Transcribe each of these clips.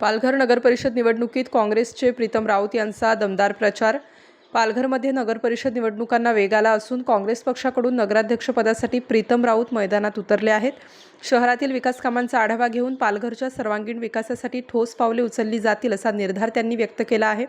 पालघर नगरपरिषद निवडणुकीत काँग्रेसचे प्रीतम राऊत यांचा दमदार प्रचार. पालघरमध्ये नगरपरिषद निवडणुकांना वेग आला असून काँग्रेस पक्षाकडून नगराध्यक्षपदासाठी प्रीतम राऊत मैदानात उतरले आहेत. शहरातील विकास कामांचा आढावा घेऊन पालघरच्या सर्वांगीण विकासासाठी ठोस पावले उचलली जातील असा निर्धार त्यांनी व्यक्त केला आहे.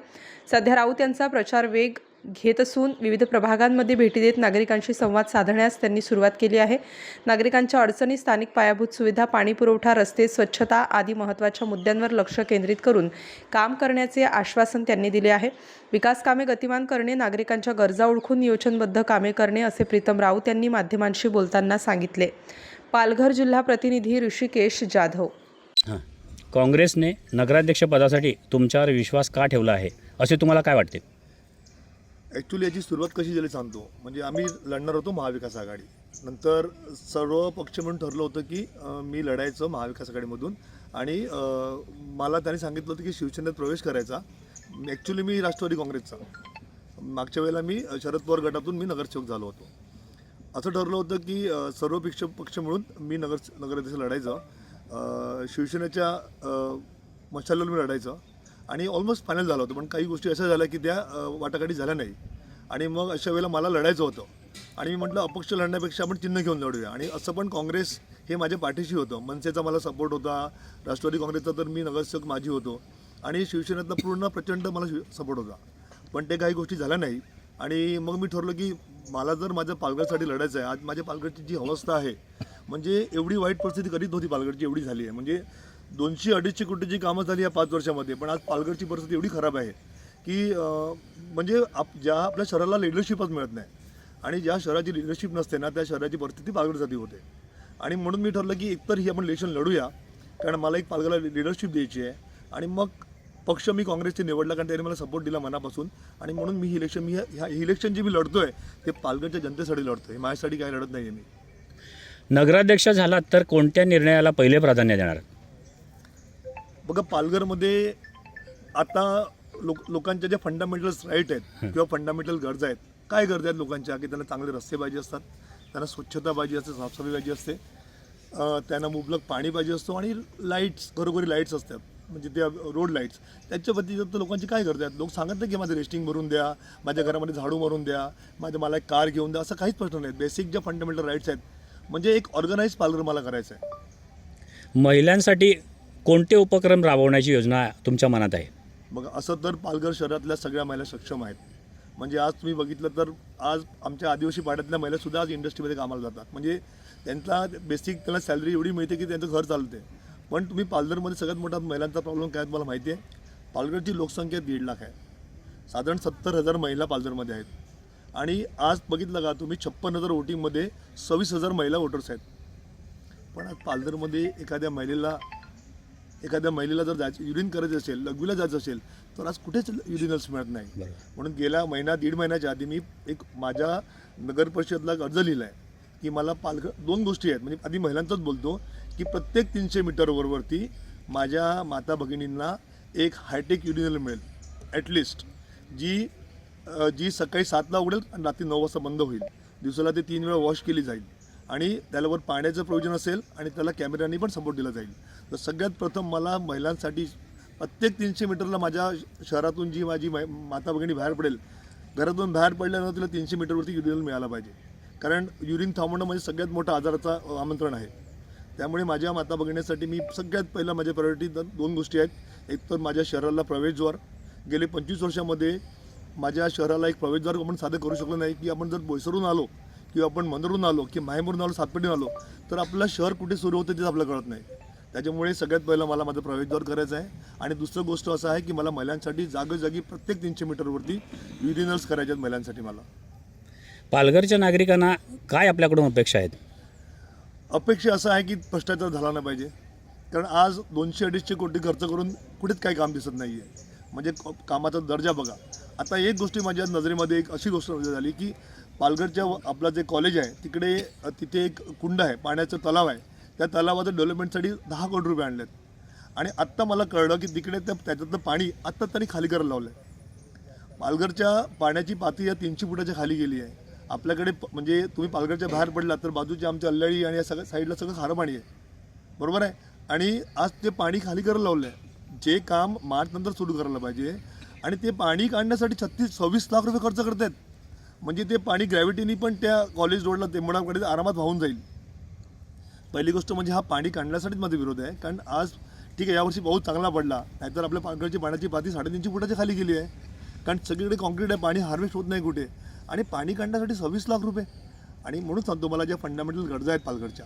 सध्या राऊत यांचा प्रचार वेग घेत असून विविध प्रभागांमध्ये भेटी देत नागरिकांशी संवाद साधण्यास त्यांनी सुरुवात केली आहे. नागरिकांच्या अडचणी स्थानिक पायाभूत सुविधा पाणीपुरवठा रस्ते स्वच्छता आदी महत्त्वाच्या मुद्द्यांवर लक्ष केंद्रित करून काम करण्याचे आश्वासन त्यांनी दिले आहे. विकास कामे गतिमान करणे नागरिकांच्या गरजा ओळखून नियोजनबद्ध कामे करणे असे प्रीतम राऊत यांनी माध्यमांशी बोलताना सांगितले. पालघर जिल्हा प्रतिनिधी ऋषिकेश जाधव. हां. काँग्रेसने नगराध्यक्षपदासाठी तुमच्यावर विश्वास का ठेवला आहे? असे तुम्हाला काय वाटते? ॲक्च्युली याची सुरुवात कशी झाली सांगतो. म्हणजे आम्ही लढणार होतो महाविकास आघाडी. नंतर सर्व पक्ष म्हणून ठरलं होतं की मी लढायचं महाविकास आघाडीमधून. आणि मला त्यांनी सांगितलं होतं की शिवसेनेत प्रवेश करायचा. ॲक्च्युली मी राष्ट्रवादी काँग्रेसचा. मागच्या वेळेला मी शरद पवार गटातून मी नगरसेवक झालो होतो. असं ठरलं होतं की सर्व पक्ष पक्ष मिळून मी नगर नगराध्यक्ष लढायचं. शिवसेनेच्या मशाल्यावर मी लढायचं. आणि ऑलमोस्ट फायनल झालं होतं. पण काही गोष्टी अशा झाल्या की त्या वाटाघाटी झाल्या नाही. आणि मग अशा वेळेला मला लढायचं होतं. आणि मी म्हटलं अपक्ष लढण्यापेक्षा आपण चिन्ह घेऊन लढूया. आणि असं पण काँग्रेस हे माझ्या पाठीशी होतं. मनसेचा मला सपोर्ट होता. राष्ट्रवादी काँग्रेसचा तर मी नगरसेवक माझी होतो. आणि शिवसेनेतला पूर्ण प्रचंड मला सपोर्ट होता. पण ते काही गोष्टी झाल्या नाही. आणि मग मी ठरलं की मला जर माझ्या पालघरसाठी लढायचं आहे आज माझ्या पालघरची जी अवस्था आहे म्हणजे एवढी वाईट परिस्थिती कधीच नव्हती पालघरची एवढी झाली आहे. म्हणजे दोनशे अडीचशे कोटीची कामं झाली या पाच वर्षामध्ये. पण आज पालघरची परिस्थिती एवढी खराब आहे की म्हणजे आप ज्या आपल्या शहराला लिडरशिपच मिळत नाही आणि ज्या शहराची लिडरशिप नसते ना त्या शहराची परिस्थिती पालघरसाठी होते. आणि म्हणून मी ठरलं की एकतर ही आपण इलेक्शन लढूया कारण मला एक पालघरला लिडरशिप द्यायची आहे. आणि मग पक्ष मी काँग्रेसचे निवडला कारण त्याने मला सपोर्ट दिला मनापासून. आणि म्हणून मी ही इलेक्शन मी ह्या ही इलेक्शन जे मी लढतोय ते पालघरच्या जनतेसाठी लढतोय. माझ्यासाठी काही लढत नाही आहे मी. नगराध्यक्ष झालात तर कोणत्या निर्णयाला पहिले प्राधान्य देणार? बघा पालघरमध्ये आता लोक लोकांच्या ज्या फंडामेंटल राईट आहेत किंवा फंडामेंटल गरजा आहेत काय गरजा आहेत लोकांच्या? की त्यांना चांगले रस्ते पाहिजे असतात त्यांना स्वच्छता पाहिजे असते साफसफाई पाहिजे असते त्यांना मुबलक पाणी पाहिजे असतो आणि लाईट्स घरोघरी लाईट्स असतात. म्हणजे त्या रोड लाईट्स त्याच्या व्यतिरिक्त लोकांची काय गरजा आहेत? लोक सांगत नाही की माझं रेस्टिंग भरून द्या माझ्या घरामध्ये झाडू मारून द्या माझ्या मला एक कार घेऊन द्या असं काहीच प्रश्न नाही बेसिक ज्या फंडामेंटल राईट्स आहेत म्हणजे एक ऑर्गनाईज पालघर मला करायचं आहे महिलांसाठी कोणते उपक्रम राबवण्याची योजना तुमच्या मनात आहे? मग असं तर पालघर शहरातल्या सगळ्या महिला सक्षम आहेत. म्हणजे आज तुम्ही बघितलं तर आज आमच्या आदिवासी पाड्यातल्या महिलासुद्धा आज इंडस्ट्रीमध्ये कामाला जातात. म्हणजे त्यांचा बेसिक त्यांना सॅलरी एवढी मिळते की त्यांचं घर चालते. पण तुम्ही पालघरमध्ये सगळ्यात मोठा महिलांचा प्रॉब्लेम काय तुम्हाला माहिती आहे? पालघरची लोकसंख्या दीड लाख आहे. साधारण सत्तर हजार महिला पालघरमध्ये आहेत. आणि आज बघितलं का तुम्ही छप्पन हजार वोटिंगमध्ये सव्वीस हजार महिला वोटर्स आहेत. पण आज पालघरमध्ये एखाद्या महिलेला एखाद्या महिलेला जर जायचं युरिन करायचं असेल लघवीला जायचं असेल तर आज कुठेच युरिनल्स मिळत नाही. म्हणून गेल्या महिना दीड महिन्याच्या आधी मी एक माझ्या नगर परिषदला अर्ज लिहिला आहे की मला पालघर दोन गोष्टी आहेत. म्हणजे आधी महिलांचाच बोलतो की प्रत्येक तीनशे मीटरवरवरती माझ्या माता भगिनींना एक हायटेक युरिनल मिळेल. ॲटलिस्ट जी जी सकाळी सातला उघडेल आणि रात्री नऊ वाजता बंद होईल. दिवसाला ते तीन वेळा वॉश केली जाईल. आणि त्यालावर पाण्याचं प्रयोजन असेल आणि त्याला कॅमेऱ्याने पण सपोर्ट दिला जाईल. तर सगळ्यात प्रथम मला महिलांसाठी प्रत्येक तीनशे मीटरला माझ्या शहरातून जी माझी मै- माता भगिनी बाहेर पडेल घरातून बाहेर पडल्यानंतर तिला तीनशे मीटरवरती युरिन मिळाला पाहिजे. कारण युरिन थांबवणं म्हणजे सगळ्यात मोठा आजाराचा आमंत्रण आहे. त्यामुळे माझ्या माता बघण्यासाठी मी सगळ्यात पहिलं माझ्या प्रायोरिटी दोन गोष्टी आहेत. एक तर माझ्या शहराला प्रवेशद्वार. गेले पंचवीस वर्षामध्ये माझ्या शहराला एक प्रवेशद्वार आपण साधं करू शकलो नाही की आपण जर बोईसरून आलो किंवा आपण मंदरून आलो की माहेमरून आलो सातपेटीन आलो तर आपलं शहर कुठे सुरू होतं तेच आपल्याला कळत नाही. त्याच्यामुळे सगळ्यात पहिलं मला माझं प्रवेशद्वार करायचं आहे. आणि दुसरं गोष्ट असं आहे की मला महिलांसाठी जागोजागी प्रत्येक तीनशे मीटरवरती युरिनल्स करायचे आहेत महिलांसाठी मला. पालघरच्या नागरिकांना काय आपल्याकडून अपेक्षा आहेत? अपेक्षा असं आहे की भ्रष्टाचार झाला नाही पाहिजे. कारण आज दोनशे अडीचशे कोटी खर्च करून कुठेच काही काम दिसत नाही आहे म्हणजे कामाचा दर्जा बघा. आता एक गोष्टी माझ्या नजरेमध्ये एक अशी गोष्ट झाली की पालघरच्या आपला आपलं जे कॉलेज आहे तिकडे तिथे एक कुंड आहे पाण्याचं तलाव आहे. त्या तलावाचं डेव्हलपमेंटसाठी दहा कोटी रुपये आणलेत. आणि आत्ता मला कळलं की तिकडे त्या त्याच्यातलं पाणी आत्ता त्यांनी खाली करायला लावलं आहे पालघरच्या पाण्याची पातळी या तीनशे फुटाच्या खाली गेली आहे. आपल्याकडे प- म्हणजे तुम्ही पालघरच्या बाहेर पडला तर बाजूच्या आमच्या अल्लाळी आणि या सगळ्या साईडला सगळं खारं पाणी आहे. बरोबर आहे? आणि आज ते पाणी खाली करायला लावलं आहे जे काम मार्च नंतर सुरू करायला पाहिजे. आणि ते पाणी काढण्यासाठी छत्तीस सव्वीस लाख रुपये खर्च करतायत. म्हणजे ते पाणी ग्रॅव्हिटीनी पण त्या कॉलेज रोडला तेंबडाकडे आरामात वाहून जाईल. पहिली गोष्ट म्हणजे हा पाणी काढण्यासाठीच माझा विरोध आहे. कारण आज ठीक आहे यावर्षी पाऊस चांगला पडला नाहीतर आपल्या पालघरची पाण्याची पाती साडेतीनशे फुटाच्या खाली गेली आहे. कारण सगळीकडे कॉन्क्रीट आहे पाणी हार्वेस्ट होत नाही कुठे. आणि पाणी काढण्यासाठी सव्वीस लाख रुपये. आणि म्हणून सांगतो मला ज्या फंडामेंटल गरजा आहेत पालघरच्या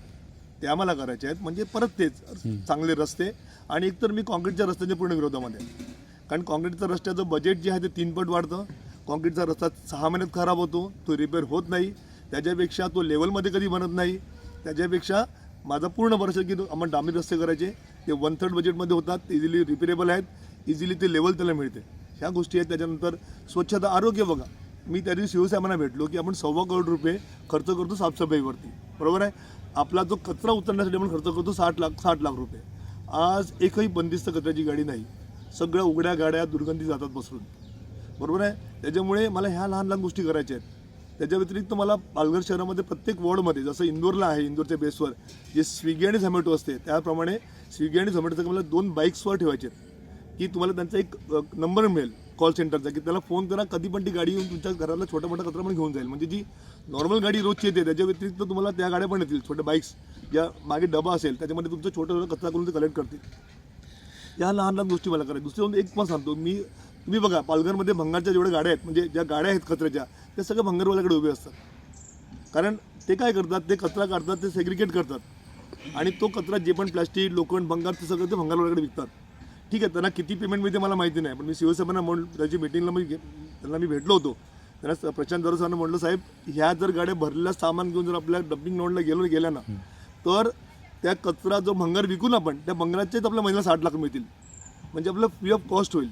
त्या आम्हाला करायच्या आहेत. म्हणजे परत तेच चांगले रस्ते आणि एकतर मी काँक्रीटच्या रस्त्यांच्या पूर्ण विरोधामध्ये. कारण काँक्रीटचं रस्त्याचं बजेट जे आहे ते तीन पट वाढतं. काँक्रीटचा रस्ता सहा महिन्यात खराब होतो तो रिपेअर होत नाही. त्याच्यापेक्षा तो लेवलमध्ये कधी बनत नाही. त्याच्यापेक्षा माझा पूर्ण भरोसा आहे की तो- आपण डांबरी रस्ते करायचे ते वन थर्ड बजेटमध्ये होतात इझिली रिपेरेबल आहेत इझिली ते लेवल त्याला मिळते. ह्या गोष्टी आहेत. त्याच्यानंतर स्वच्छता आरोग्य बघा. मी त्या दिवशी शिवसाहेबांना भेटलो की आपण सव्वा करोड रुपये खर्च करतो साफसफाईवरती. बरोबर आहे? आपला जो कचरा उचलण्यासाठी आपण खर्च करतो साठ लाख साठ लाख रुपये. आज एकही बंदिस्त कचऱ्याची गाडी नाही. सगळ्या उघड्या गाड्या दुर्गंधी जातात बसून. बरोबर आहे? त्याच्यामुळे मला ह्या लहान लहान गोष्टी करायच्या आहेत. त्याच्या व्यतिरिक्त मला पालघर शहरामध्ये प्रत्येक वॉर्डमध्ये जसं इंदोरला आहे इंदोरच्या बेसवर जे स्विगी आणि झोमॅटो असते त्याप्रमाणे स्विगी आणि झोमॅटोचं मला दोन बाईक्सवर ठेवायचे आहेत. की तुम्हाला त्यांचा एक नंबर मिळेल कॉल सेंटरचा की त्याला फोन करा कधी पण ती गाडी येऊन तुमच्या घराला छोटा मोठा कचरा पण घेऊन जाईल. म्हणजे जी नॉर्मल गाडी रोजची येते त्याच्या व्यतिरिक्त तुम्हाला त्या गाड्या पण येतील छोट्या बाईक्स ज्या मागे डबा असेल त्याच्यामध्ये तुमचं छोटं छोटं कचरा करून ते कलेक्ट करतील. या लहान लहान गोष्टी मला करायच्या दुसरी एक पण सांगतो मी तुम्ही बघा पालघरमध्ये भंगारच्या जेवढ्या गाड्या आहेत म्हणजे ज्या गाड्या आहेत कचऱ्याच्या त्या सगळ्या भंगारवाल्याकडे उभे असतात. कारण ते काय करतात ते कचरा काढतात ते सेग्रिगेट करतात. आणि तो कचरा जे पण प्लास्टिक लोखंड भंगार ते सगळं ते भंगारवाल्याकडे विकतात. ठीक आहे त्यांना किती पेमेंट मिळते मला माहिती नाही पण मी शिवसेना म्हणून त्याची मिटिंगला मी त्यांना मी भेटलो होतो. त्यांना प्रशांत दरोज सरांना म्हटलं साहेब ह्या जर गाड्या भरलेला सामान घेऊन जर आपल्या डम्पिंग नोडला गेलो गेल्या ना तर त्या कचरा जो भंगार विकून आपण त्या भंगाराचेच आपल्या महिन्याला साठ लाख मिळतील. म्हणजे आपलं फ्री ऑफ कॉस्ट होईल.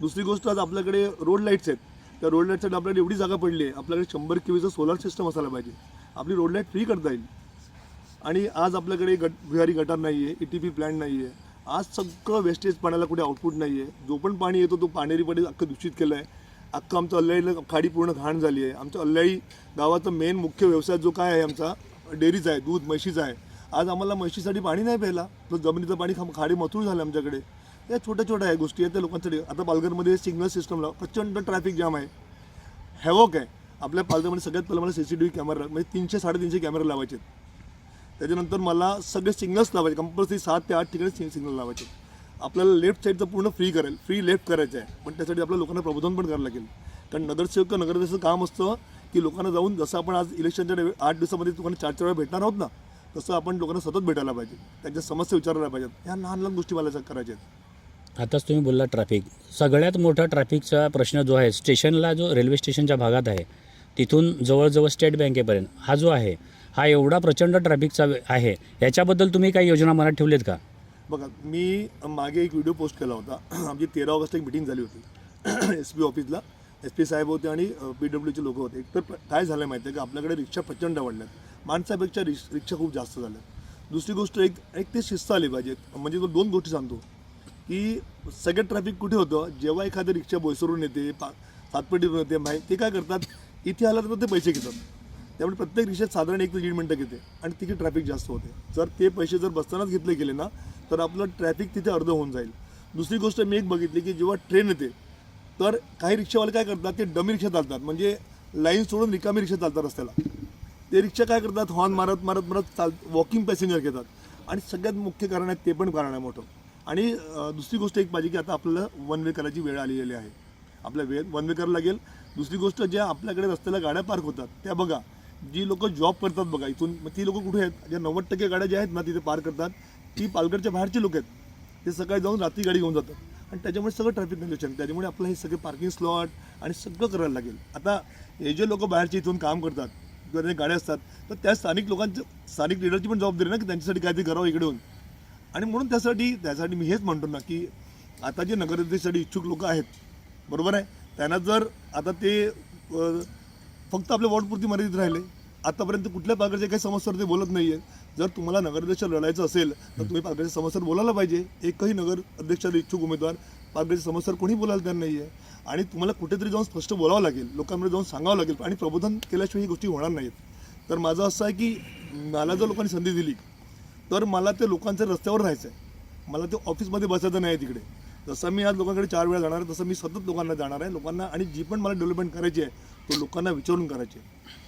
दुसरी गोष्ट आज आपल्याकडे रोड लाईट्स आहेत. त्या रोड लाईटसाठी आपल्याकडे एवढी जागा पडली आहे आपल्याकडे शंभर किवीचं सोलार सिस्टम असायला पाहिजे. आपली रोड लाइट फ्री करता येईल. आणि आज आपल्याकडे गट विहारी गटार नाही आहे ई टी पी प्लॅन नाही आहे आज सगळं वेस्टेज पाण्याला कुठे आउटपुट नाही आहे जो पण पाणी येतो तो पाणेरी पाणी अख्खं दूषित केलं आहे अख्खं आमचं अल्लाईला खाडी पूर्ण घाण झाली आहे. आमचं अल्लाई गावाचा मेन मुख्य व्यवसाय जो काय आहे आमचा डेअरीचा आहे दूध म्हशीचा आहे. आज आम्हाला म्हशीसाठी पाणी नाही प्यायला. तर जमिनीचं पाणी खा खाडी मथूळ झालं आमच्याकडे. या छोट्या छोट्या आहे गोष्टी आहेत त्या लोकांसाठी. आता पालघरमध्ये सिग्नल सिस्टमला प्रचंड ट्रॅफिक जाम आहे. हॅवॉक आहे. आपल्या पालघरमध्ये सगळ्यात पहिलं मला C C T V camera म्हणजे तीनशे साडेतीनशे कॅमेरे लावायचे आहेत. त्याच्यानंतर मला सगळे सिग्नल्स लावायचे. कंपल्सरी सात ते आठ ठिकाणी सिग्नल लावायचे. आपल्याला लेफ्ट साईडचं पूर्ण फ्री करेल. फ्री लेफ्ट करायचं आहे. पण त्यासाठी आपल्या लोकांना प्रबोधन पण करावं लागेल. कारण नगरसेवक नगरदेशाचं काम असतं की लोकांना जाऊन जसं आपण आज इलेक्शनच्या आठ दिवसामध्ये लोकांना चार चार वेळा भेटणार आहोत ना तसं आपण लोकांना सतत भेटायला पाहिजे. त्यांच्या समस्या विचारायला पाहिजेत. ह्या लहान लहान गोष्टी मला करायच्या आहेत. आताच तुम्ही बोलला ट्रॅफिक सगळ्यात मोठा ट्रॅफिकचा प्रश्न जो आहे स्टेशनला जो रेल्वे स्टेशनच्या भागात आहे तिथून जवळजवळ स्टेट बँकेपर्यंत हा जो आहे हा एवढा प्रचंड ट्रॅफिकचा आहे याच्याबद्दल तुम्ही काही योजना मनात ठेवलीत का? बघा मी मागे एक व्हिडिओ पोस्ट केला होता. आमची तेरा ऑगस्ट एक मिटिंग झाली होती. एस पी ऑफिसला एस पी साहेब होते आणि पी डब्ल्यूचे लोक होते. एक तर काय झालं माहिती आहे की? आपल्याकडे रिक्षा प्रचंड वाढल्यात माणसापेक्षा रिक्ष रिक्षा खूप जास्त झाल्या दुसरी गोष्ट एक एक ते शिस्त आली पाहिजे म्हणजे तो दोन गोष्टी सांगतो. की सगळं ट्रॅफिक कुठे होतं? जेव्हा एखादी रिक्षा बोईसरून येते पा सातपेटीवरून येते माहीत ते काय करतात? इथे आलं तर ते पैसे घेतात. त्यामुळे प्रत्येक रिक्षात साधारण एक ते दीड मिनटं घेते आणि तिथे ट्रॅफिक जास्त होते. जर ते पैसे जर बसतानाच घेतले गेले ना तर आपलं ट्रॅफिक तिथे अर्ध होऊन जाईल. दुसरी गोष्ट मी एक बघितली की जेव्हा ट्रेन येते तर काही रिक्षावाले काय करतात? ते डमी रिक्षा चालतात. म्हणजे लाईन सोडून रिकामी रिक्षा चालतात रस्त्याला. ते रिक्षा काय करतात? हॉर्न मारत मारत मारत चाल वॉकिंग पॅसेंजर घेतात. आणि सगळ्यात मुख्य कारण आहे ते पण कारण आहे मोठं. आणि दुसरी गोष्ट एक पाहिजे की आता आपल्याला वन वे करायची वेळ आलेली आहे. आपल्या वेळ वन वे करायला लागेल. दुसरी गोष्ट ज्या आपल्याकडे रस्त्याला गाड्या पार्क होतात त्या बघा. जी लोक जॉब करतात बघा इथून मग ती लोक कुठे आहेत? ज्या नव्वद टक्के गाड्या ज्या आहेत ना तिथे पार्क करतात. ती पालघरच्या बाहेरचे लोक आहेत. ते सकाळी जाऊन रात्री गाडी घेऊन जातात. आणि त्याच्यामुळे सगळं ट्रॅफिक कंडिशन त्याच्यामुळे आपलं हे सगळे पार्किंग स्लॉट आणि सगळं करायला लागेल. आता हे जे लोक बाहेरचे इथून काम करतात किंवा जे गाड्या असतात तर त्या स्थानिक लोकांचं स्थानिक लिडरची पण जबाबदारी ना की त्यांच्यासाठी काहीतरी करावं इकडे येऊन. आणि म्हणून त्यासाठी त्यासाठी मी हेच म्हणतो ना की आता जे नगराध्यक्षासाठी इच्छुक लोक आहेत बरोबर आहे? त्यांना जर आता ते फक्त आपल्या वॉर्डपुरती मर्यादित राहिले आतापर्यंत कुठल्या प्रकारच्या काही समस्यावर ते बोलत नाही आहेत जर तुम्हाला नगराध्यक्ष लढायचं असेल तर तुम्ही पालघरच्या समस्यावर बोलायला पाहिजे. एकही नगर अध्यक्षाला इच्छुक उमेदवार पालघरच्या समस्यावर कोणी बोलायला तयार नाही आहे आणि तुम्हाला कुठेतरी जाऊन स्पष्ट बोलावं लागेल लोकांमध्ये जाऊन सांगावं लागेल आणि प्रबोधन केल्याशिवाय ही गोष्टी होणार नाहीत. तर माझं असं आहे की मला जर लोकांनी संधी दिली तर मला ते लोकांच्या रस्त्यावर राहायचं आहे मला ते ऑफिसमध्ये बसायचं नाही आहे तिकडे. जसं मी आज लोकांकडे चार वेळा जाणार आहे तसं मी सतत लोकांना जाणार आहे. लोकांना आणि जी पण मला डेव्हलपमेंट करायची आहे तो लोकांना विचारून करायची आहे.